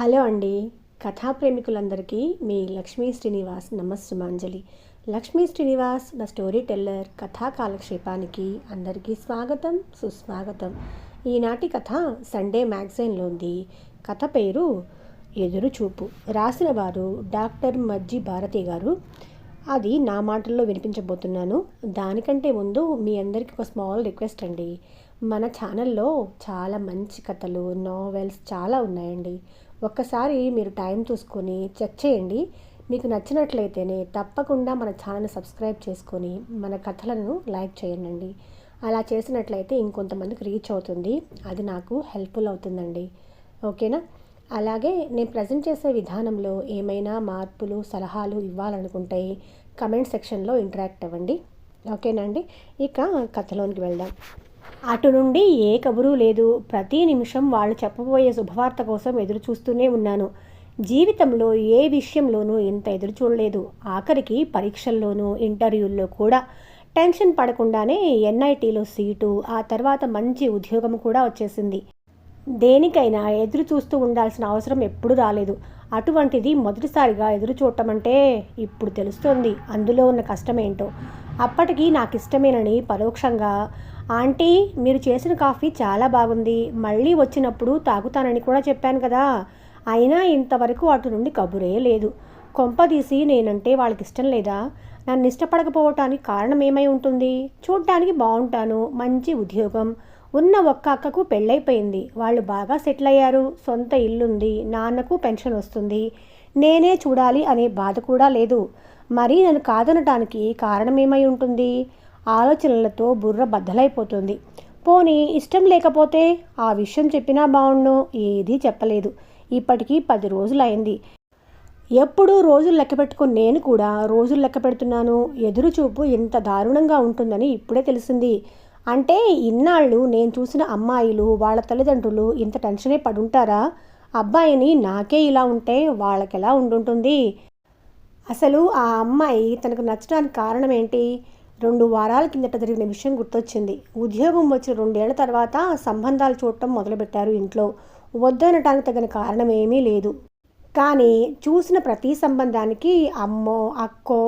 Hello అండి. కథా ప్రేమికులందరికీ మీ Lakshmi Srinivas నమస్సుమాంజలి. Lakshmi Srinivas the story teller కథా కాలక్షేపానికి అందరికీ స్వాగతం సుస్వాగతం. ఈనాటి కథ సండే మ్యాగజైన్లోంది. కథ పేరు ఎదురు చూపు రాసిన వారు డాక్టర్ మజ్జి భారతి గారు. అది నా మాటల్లో వినిపించబోతున్నాను. దానికంటే ముందు మీ అందరికీ ఒక స్మాల్ రిక్వెస్ట్ అండి. మన ఛానల్లో చాలా మంచి కథలు నావెల్స్ చాలా ఉన్నాయండి. ఒక్కసారి మీరు టైం చూసుకొని చెక్ చేయండి. మీకు నచ్చినట్లయితేనే తప్పకుండా మన ఛానల్ని సబ్స్క్రైబ్ చేసుకొని మన కథలను లైక్ చేయండి. అలా చేసినట్లయితే ఇంకొంతమందికి రీచ్ అవుతుంది. అది నాకు హెల్ప్ఫుల్ అవుతుందండి. ఓకేనా? అలాగే నేను ప్రజెంట్ చేసే విధానంలో ఏమైనా మార్పులు సలహాలు ఇవ్వాలనుకుంటే కమెంట్ సెక్షన్లో ఇంటరాక్ట్ అవ్వండి. ఓకేనండి ఇక కథలోనికి వెళ్దాం. అటు నుండి ఏ కబురు లేదు. ప్రతి నిమిషం వాళ్ళు చెప్పబోయే శుభవార్త కోసం ఎదురు చూస్తూనే ఉన్నాను. జీవితంలో ఏ విషయంలోనూ ఇంత ఎదురు చూడలేదు. ఆఖరికి పరీక్షల్లోనూ ఇంటర్వ్యూల్లో కూడా టెన్షన్ పడకుండానే ఎన్ఐటీలో సీటు ఆ తర్వాత మంచి ఉద్యోగం కూడా వచ్చేసింది. దేనికైనా ఎదురు చూస్తూ ఉండాల్సిన అవసరం ఎప్పుడు రాలేదు. అటువంటిది మొదటిసారిగా ఎదురు చూడటం అంటే ఇప్పుడు తెలుస్తోంది. అందులో ఉన్న కష్టమేంటో. అప్పటికి నాకు ఇష్టమేనని పరోక్షంగా ఆంటీ మీరు చేసిన కాఫీ చాలా బాగుంది. మళ్ళీ వచ్చినప్పుడు తాగుతానని కూడా చెప్పాను కదా. అయినా ఇంతవరకు అటు నుండి కబురే లేదు. కొంపదీసి నేనంటే వాళ్ళకి ఇష్టం లేదా? నన్ను ఇష్టపడకపోవటానికి కారణం ఏమై ఉంటుంది? చూడటానికి బాగుంటాను. మంచి ఉద్యోగం. ఉన్న ఒక్క అక్కకు పెళ్ళైపోయింది. వాళ్ళు బాగా సెటిల్ అయ్యారు సొంత ఇల్లుంది. నాన్నకు పెన్షన్ వస్తుంది. నేనే చూడాలి అనే బాధ కూడా లేదు. మరి నన్ను కాదనటానికి కారణమేమై ఉంటుంది? ఆలోచనలతో బుర్ర బద్దలైపోతుంది. పోనీ ఇష్టం లేకపోతే ఆ విషయం చెప్పినా బాగుండు ఏదీ చెప్పలేదు. ఇప్పటికీ పది రోజులైంది. ఎప్పుడు రోజులు లెక్క పెట్టుకుని నేను కూడా రోజులు లెక్క పెడుతున్నాను. ఎదురుచూపు ఇంత దారుణంగా ఉంటుందని ఇప్పుడే తెలిసింది. అంటే ఇన్నాళ్ళు నేను చూసిన అమ్మాయిలు వాళ్ళ తల్లిదండ్రులు ఇంత టెన్షనే పడుంటారా? అబ్బాయిని నాకే ఇలా ఉంటే వాళ్ళకెలా ఉండుంటుంది? అసలు ఆ అమ్మాయి తనకు నచ్చడానికి కారణం ఏంటి రెండు వారాల కిందట జరిగిన విషయం గుర్తొచ్చింది. ఉద్యోగం వచ్చిన రెండేళ్ళ తర్వాత సంబంధాలు చూడటం మొదలుపెట్టారు ఇంట్లో. వద్దనటానికి తగిన కారణం ఏమీ లేదు. కానీ చూసిన ప్రతి సంబంధానికి అమ్మో అక్కో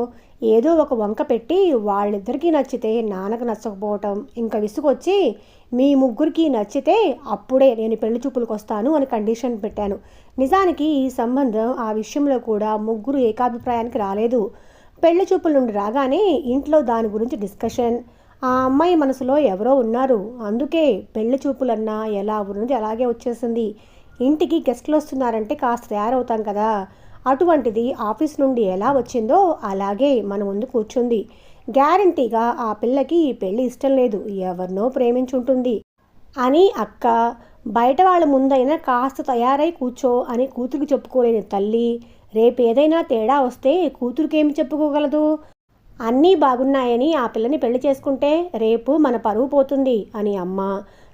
ఏదో ఒక వంక పెట్టి వాళ్ళిద్దరికీ నచ్చితే నాన్నకు నచ్చకపోవటం ఇంకా విసుగొచ్చి మీ ముగ్గురికి నచ్చితే అప్పుడే నేను పెళ్ళి చూపులకు వస్తాను అని కండిషన్ పెట్టాను. నిజానికి ఈ సంబంధం ఆ విషయంలో కూడా ముగ్గురు ఏకాభిప్రాయానికి రాలేదు. పెళ్ళి చూపుల నుండి రాగానే ఇంట్లో దాని గురించి డిస్కషన్. ఆ అమ్మాయి మనసులో ఎవరో ఉన్నారు. అందుకే పెళ్ళి చూపులన్నా ఎలా ఉన్నది అలాగే వచ్చేసింది. ఇంటికి గెస్ట్లు వస్తున్నారంటే కాస్త తయారవుతాం కదా. అటువంటిది ఆఫీస్ నుండి ఎలా వచ్చిందో అలాగే మన ముందు కూర్చుంది. గ్యారంటీగా ఆ పిల్లకి ఈ పెళ్ళి ఇష్టం లేదు. ఎవరినో ప్రేమించుంటుంది. అని అక్క బయట వాళ్ళ ముందైనా కాస్త తయారై కూర్చో అని కూతురికి చెప్పుకోలేని తల్లి రేపు ఏదైనా తేడా వస్తే కూతురుకేమి చెప్పుకోగలదు? అన్నీ బాగున్నాయని ఆ పిల్లని పెళ్ళి చేసుకుంటే రేపు మన పరువు పోతుంది అని అమ్మ.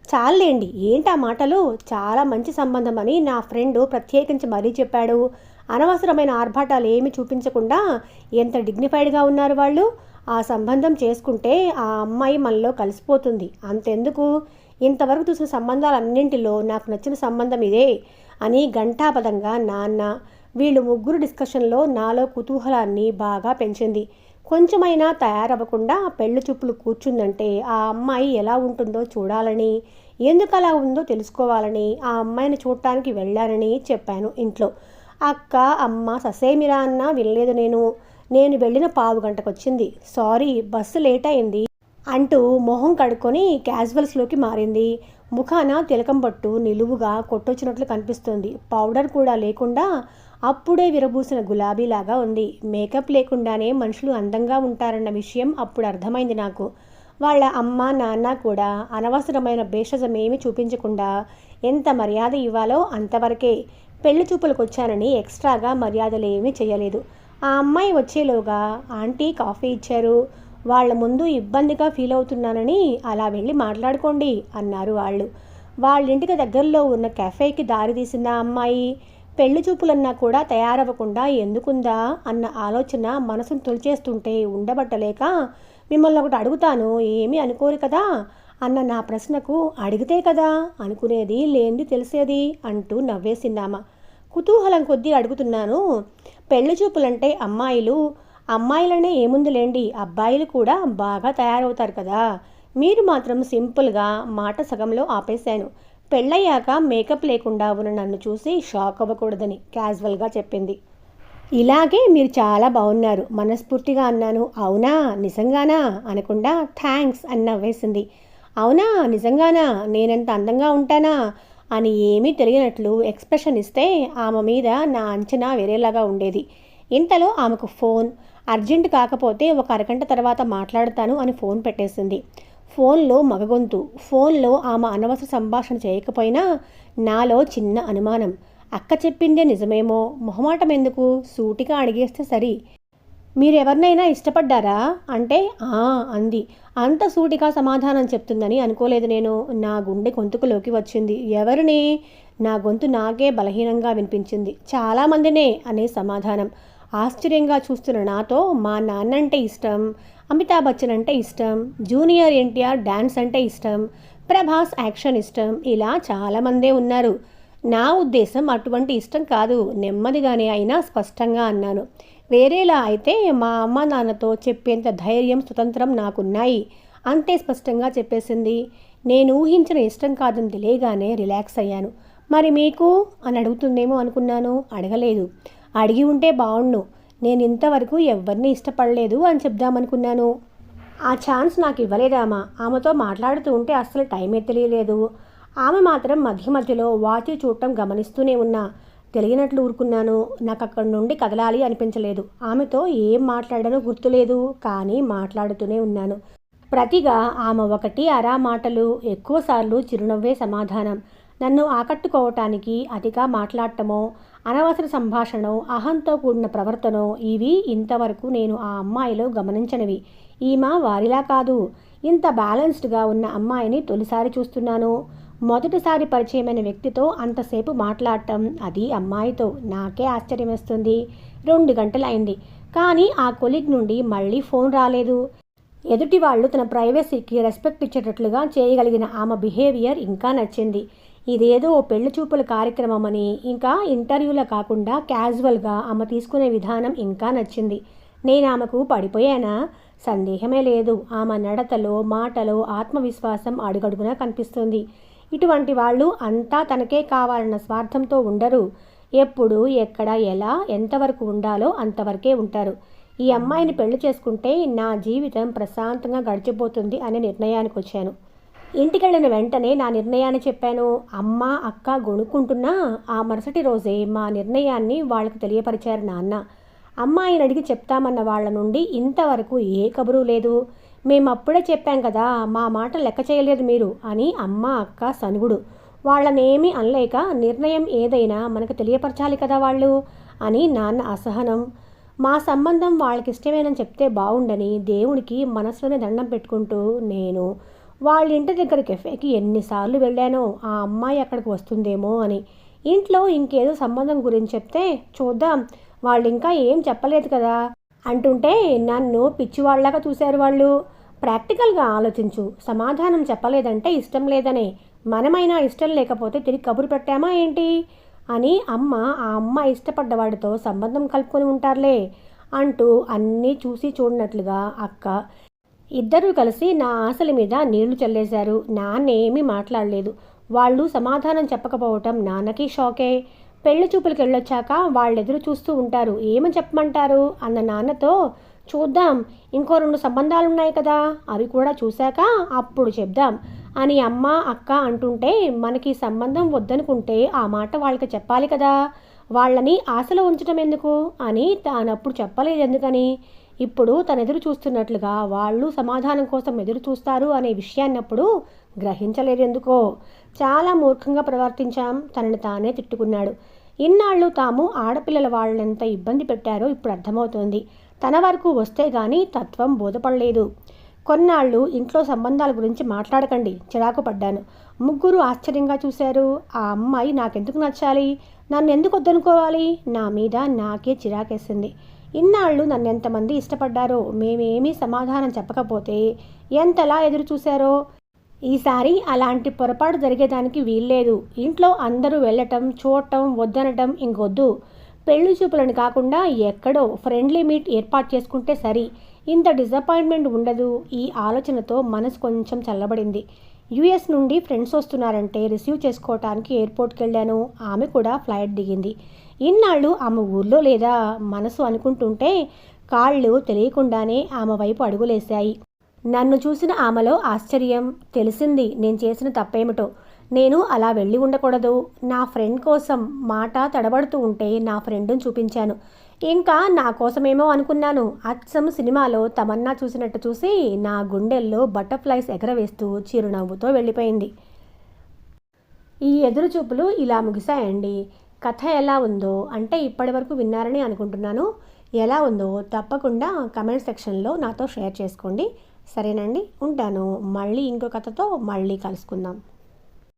చాలండి ఏంటి ఆ మాటలు? చాలా మంచి సంబంధం అని నా ఫ్రెండ్ ప్రత్యేకించి మరీ చెప్పాడు. అనవసరమైన ఆర్భాటాలు ఏమి చూపించకుండా ఎంత డిగ్నిఫైడ్గా ఉన్నారు వాళ్ళు? ఆ సంబంధం చేసుకుంటే ఆ అమ్మాయి మనలో కలిసిపోతుంది. అంతెందుకు? ఇంతవరకు చూసిన సంబంధాలన్నింటిలో నాకు నచ్చిన సంబంధం ఇదే. అని ఘంటాపదంగా నాన్న వీళ్ళు ముగ్గురు డిస్కషన్లో నాలో కుతూహలాన్ని బాగా పెంచింది. కొంచెమైనా తయారవ్వకుండా పెళ్ళి చూపులు కూర్చుందంటే ఆ అమ్మాయి ఎలా ఉంటుందో చూడాలని ఎందుకు అలా ఉందో తెలుసుకోవాలని ఆ అమ్మాయిని చూడటానికి వెళ్ళానని చెప్పాను ఇంట్లో. అక్క అమ్మ ససేమిరా అన్న వినలేదు నేను. నేను వెళ్ళిన పావు గంటకు వచ్చింది సారీ బస్సు లేట్ అయింది. అంటూ మొహం కడుక్కొని క్యాజువల్స్లోకి మారింది. ముఖాన తిలకం పట్టు నిలువుగా కొట్టొచ్చినట్లు కనిపిస్తుంది. పౌడర్ కూడా లేకుండా అప్పుడే విరబూసిన గులాబీలాగా ఉంది. మేకప్ లేకుండానే మనుషులు అందంగా ఉంటారన్న విషయం అప్పుడు అర్థమైంది నాకు. వాళ్ళ అమ్మ నాన్న కూడా అనవసరమైన భేషజమేమి చూపించకుండా ఎంత మర్యాద ఇవ్వాలో అంతవరకే పెళ్ళి చూపులకు వచ్చానని ఎక్స్ట్రాగా మర్యాదలు ఏమీ చేయలేదు. ఆ అమ్మాయి వచ్చేలోగా ఆంటీ కాఫీ ఇచ్చారు. వాళ్ళ ముందు ఇబ్బందిగా ఫీల్ అవుతున్నానని అలా వెళ్ళి మాట్లాడుకోండి అన్నారు వాళ్ళు. వాళ్ళింటికి దగ్గరలో ఉన్న కెఫేకి దారి తీసిన అమ్మాయి? పెళ్ళి చూపులన్నా కూడా తయారవ్వకుండా ఎందుకుందా అన్న ఆలోచన మనసును తొలిచేస్తుంటే ఉండబట్టలేక మిమ్మల్ని ఒకటి అడుగుతాను ఏమీ అనుకోరు కదా? అన్న నా ప్రశ్నకు అడిగితే కదా? అనుకునేది లేనిది తెలిసేది అంటూ నవ్వేసిందామా కుతూహలం కొద్దీ అడుగుతున్నాను. పెళ్ళి చూపులంటే అమ్మాయిలు అమ్మాయిలనే ఏముందిలేండి అబ్బాయిలు కూడా బాగా తయారవుతారు కదా. మీరు మాత్రం సింపుల్గా మాట సగంలో ఆపేశాను. పెళ్ళయ్యాక మేకప్ లేకుండా ఉన్న నన్ను చూసి షాక్ అవ్వకూడదని క్యాజువల్గా చెప్పింది. ఇలాగే మీరు చాలా బాగున్నారు మనస్ఫూర్తిగా అన్నాను. అవునా? నిజంగానా? అనకుండా థ్యాంక్స్ అని నవ్వేసింది. అవునా? నిజంగానా? నేనంత అందంగా ఉంటానా? అని ఏమీ తెలియనట్లు ఎక్స్ప్రెషన్ ఇస్తే ఆమె మీద నా అంచనా వేరేలాగా ఉండేది. ఇంతలో ఆమెకు ఫోన్ అర్జెంట్ కాకపోతే ఒక అరగంట తర్వాత మాట్లాడతాను అని ఫోన్ పెట్టేసింది. ఫోన్లో మగగొంతు. ఫోన్లో ఆమె అనవసర సంభాషణ చేయకపోయినా నాలో చిన్న అనుమానం. అక్క చెప్పిందే నిజమేమో. మొహమాటం ఎందుకు? సూటిగా అడిగేస్తే సరి. మీరెవరినైనా ఇష్టపడ్డారా? అంటే ఆ అంది. అంత సూటిగా సమాధానం చెప్తుందని అనుకోలేదు నేను. నా గుండె గొంతుకులోకి వచ్చింది. ఎవరిని? నా గొంతు నాకే బలహీనంగా వినిపించింది. చాలామందినే అనే సమాధానం. ఆశ్చర్యంగా చూస్తున్న నాతో మా నాన్న అంటే ఇష్టం అమితాబ్ బచ్చన్ అంటే ఇష్టం జూనియర్ ఎన్టీఆర్ డ్యాన్స్ అంటే ఇష్టం ప్రభాస్ యాక్షన్ ఇష్టం ఇలా చాలామందే ఉన్నారు. నా ఉద్దేశం అటువంటి ఇష్టం కాదు నెమ్మదిగానే అయినా స్పష్టంగా అన్నాను. వేరేలా అయితే మా అమ్మ నాన్నతో చెప్పేంత ధైర్యం స్వతంత్రం నాకున్నాయి. అంతే స్పష్టంగా చెప్పేసింది. నేను ఊహించిన ఇష్టం కాదని తెలియగానే రిలాక్స్ అయ్యాను. మరి మీకు? అని అడుగుతుందేమో అనుకున్నాను. అడగలేదు. అడిగి ఉంటే బాగుండు నేను ఇంతవరకు ఎవరిని ఇష్టపడలేదు అని చెప్దామనుకున్నాను. ఆ ఛాన్స్ నాకు ఇవ్వలేదామా ఆమెతో మాట్లాడుతూ ఉంటే అస్సలు టైమే తెలియలేదు. ఆమె మాత్రం మధ్య మధ్యలో వాచి చూడటం గమనిస్తూనే ఉన్నా. తెలియనట్లు ఊరుకున్నాను. నాకు అక్కడి నుండి కదలాలి అనిపించలేదు. ఆమెతో ఏం మాట్లాడానో గుర్తులేదు. కానీ మాట్లాడుతూనే ఉన్నాను. ప్రతిగా ఆమె ఒకటి అరా మాటలు ఎక్కువసార్లు చిరునవ్వే సమాధానం. నన్ను ఆకట్టుకోవటానికి అతిగా మాట్లాడటమో అనవసర సంభాషణ అహంతో కూడిన ప్రవర్తన ఇవి ఇంతవరకు నేను ఆ అమ్మాయిలో గమనించనివి. ఈమె వారిలా కాదు. ఇంత బ్యాలెన్స్డ్గా ఉన్న అమ్మాయిని తొలిసారి చూస్తున్నాను. మొదటిసారి పరిచయమైన వ్యక్తితో అంతసేపు మాట్లాడటం అది అమ్మాయితో నాకే ఆశ్చర్యమేస్తుంది. రెండు గంటలైంది. కానీ ఆ కొలిగ్ నుండి మళ్ళీ ఫోన్ రాలేదు. ఎదుటి వాళ్ళు తన ప్రైవసీకి రెస్పెక్ట్ ఇచ్చేటట్లుగా చేయగలిగిన ఆమె బిహేవియర్ ఇంకా నచ్చింది. ఇదేదో ఓ పెళ్ళి చూపుల కార్యక్రమం అని ఇంకా ఇంటర్వ్యూలో కాకుండా క్యాజువల్గా ఆమె తీసుకునే విధానం ఇంకా నచ్చింది. నేను ఆమెకు పడిపోయానా? సందేహమే లేదు. ఆమె నడతలో మాటలో ఆత్మవిశ్వాసం అడుగడుగునా కనిపిస్తుంది. ఇటువంటి వాళ్ళు అంతా తనకే కావాలన్న స్వార్థంతో ఉండరు. ఎప్పుడు ఎక్కడ ఎలా ఎంతవరకు ఉండాలో అంతవరకే ఉంటారు. ఈ అమ్మాయిని పెళ్ళి చేసుకుంటే నా జీవితం ప్రశాంతంగా గడిచిపోతుంది అనే నిర్ణయానికి వచ్చాను ఇంటికెళ్ళిన వెంటనే నా నిర్ణయాన్ని చెప్పాను. అమ్మ అక్క గొణుక్కుంటున్నా ఆ మరుసటి రోజే మా నిర్ణయాన్ని వాళ్ళకు తెలియపరిచారు నాన్న. అమ్మాయిని అడిగి చెప్తామన్న వాళ్ళ నుండి ఇంతవరకు ఏ కబురు లేదు. మేము అప్పుడే చెప్పాం కదా మా మాట లెక్క చేయలేదు మీరు అని అమ్మ అక్క సనుగుడు. వాళ్ళనేమీ అనలేక నిర్ణయం ఏదైనా మనకు తెలియపరచాలి కదా వాళ్ళు అని నాన్న అసహనం. మా సంబంధం వాళ్ళకి ఇష్టమేనని చెప్తే బాగుండని దేవుడికి మనసులోనే దండం పెట్టుకుంటూ నేను వాళ్ళ ఇంటి దగ్గర కెఫేకి ఎన్నిసార్లు వెళ్ళానో ఆ అమ్మాయి అక్కడికి వస్తుందేమో అని. ఇంట్లో ఇంకేదో సంబంధం గురించి చెప్తే చూద్దాం వాళ్ళు ఇంకా ఏం చెప్పలేదు కదా అంటుంటే నన్ను పిచ్చివాళ్ళాగా చూశారు వాళ్ళు. ప్రాక్టికల్గా ఆలోచించు. సమాధానం చెప్పలేదంటే ఇష్టం లేదనే. మనమైనా ఇష్టం లేకపోతే తిరిగి కబురు పెట్టామా ఏంటి? అని అమ్మ ఆ అమ్మ ఇష్టపడ్డవాడితో సంబంధం కలుపుకొని ఉంటారులే అంటూ అన్నీ చూసి చూడనట్లుగా అక్క ఇద్దరూ కలిసి నా ఆశల మీద నీళ్ళు చల్లేశారు. నాన్న ఏమీ మాట్లాడలేదు. వాళ్ళు సమాధానం చెప్పకపోవటం నాన్నకి షాకే. పెళ్ళి చూపులకు వెళ్ళొచ్చాక వాళ్ళెదురు చూస్తూ ఉంటారు. ఏమని చెప్పమంటారు? అన్న నాన్నతో చూద్దాం ఇంకో రెండు సంబంధాలు ఉన్నాయి కదా అవి కూడా చూశాక అప్పుడు చెప్దాం అని అమ్మ అక్క అంటుంటే మనకి సంబంధం వద్దనుకుంటే ఆ మాట వాళ్ళకి చెప్పాలి కదా. వాళ్ళని ఆశలో ఉంచడం ఎందుకు? అని తానప్పుడు చెప్పలేదు ఎందుకని? ఇప్పుడు తన ఎదురు చూస్తున్నట్లుగా వాళ్ళు సమాధానం కోసం ఎదురు చూస్తారు అనే విషయాన్నప్పుడు గ్రహించలేదు ఎందుకో. చాలా మూర్ఖంగా ప్రవర్తించాం తనని తానే తిట్టుకున్నాడు. ఇన్నాళ్ళు తాము ఆడపిల్లల వాళ్ళనెంత ఇబ్బంది పెట్టారో ఇప్పుడు అర్థమవుతోంది. తన వరకు వస్తే గాని తత్వం బోధపడలేదు. కొన్నాళ్ళు ఇంట్లో సంబంధాల గురించి మాట్లాడకండి చిరాకు పడ్డాను. ముగ్గురు ఆశ్చర్యంగా చూశారు. ఆ అమ్మాయి నాకెందుకు నచ్చాలి? నన్ను ఎందుకు వద్దనుకోవాలి? నా మీద నాకే చిరాకేసింది. ఇన్నాళ్ళు నన్ను ఎంతమంది ఇష్టపడ్డారో మేమేమీ సమాధానం చెప్పకపోతే ఎంతలా ఎదురు చూశారో? ఈసారి అలాంటి పొరపాటు జరిగేదానికి వీల్లేదు. ఇంట్లో అందరూ వెళ్ళటం చూడటం వద్దనటం ఇంకొద్దు. పెళ్ళి చూపులను కాకుండా ఎక్కడో ఫ్రెండ్లీ మీట్ ఏర్పాటు చేసుకుంటే సరి. ఇంత డిసప్పాయింట్మెంట్ ఉండదు. ఈ ఆలోచనతో మనసు కొంచెం చల్లబడింది. యుఎస్ నుండి ఫ్రెండ్స్ వస్తున్నారంటే రిసీవ్ చేసుకోవటానికి ఎయిర్పోర్ట్కి వెళ్ళాను ఆమె కూడా ఫ్లైట్ దిగింది. ఇన్నాళ్ళు ఆమె ఊర్లో లేదా మనసు అనుకుంటుంటే కాళ్ళు తెలియకుండానే ఆమె వైపు అడుగులేశాయి. నన్ను చూసిన ఆమెలో ఆశ్చర్యం. తెలిసింది నేను చేసిన తప్పేమిటో. నేను అలా వెళ్ళి ఉండకూడదు. నా ఫ్రెండ్ కోసం మాట తడబడుతూ ఉంటే నా ఫ్రెండ్ని చూపించాను. ఇంకా నా కోసమేమో అనుకున్నాను. అచ్చం సినిమాలో తమన్నా చూసినట్టు చూసి నా గుండెల్లో బటర్ఫ్లైస్ ఎగరవేస్తూ చిరునవ్వుతో వెళ్ళిపోయింది. ఈ ఎదురు చూపులు ఇలా ముగిశాయండి. కథ ఎలా ఉందో అంటే ఇప్పటి వరకు విన్నారని అనుకుంటున్నాను. ఎలా ఉందో తప్పకుండా కమెంట్ సెక్షన్లో నాతో షేర్ చేసుకోండి. సరేనండి ఉంటాను. మళ్ళీ ఇంకో కథతో మళ్ళీ కలుసుకుందాం.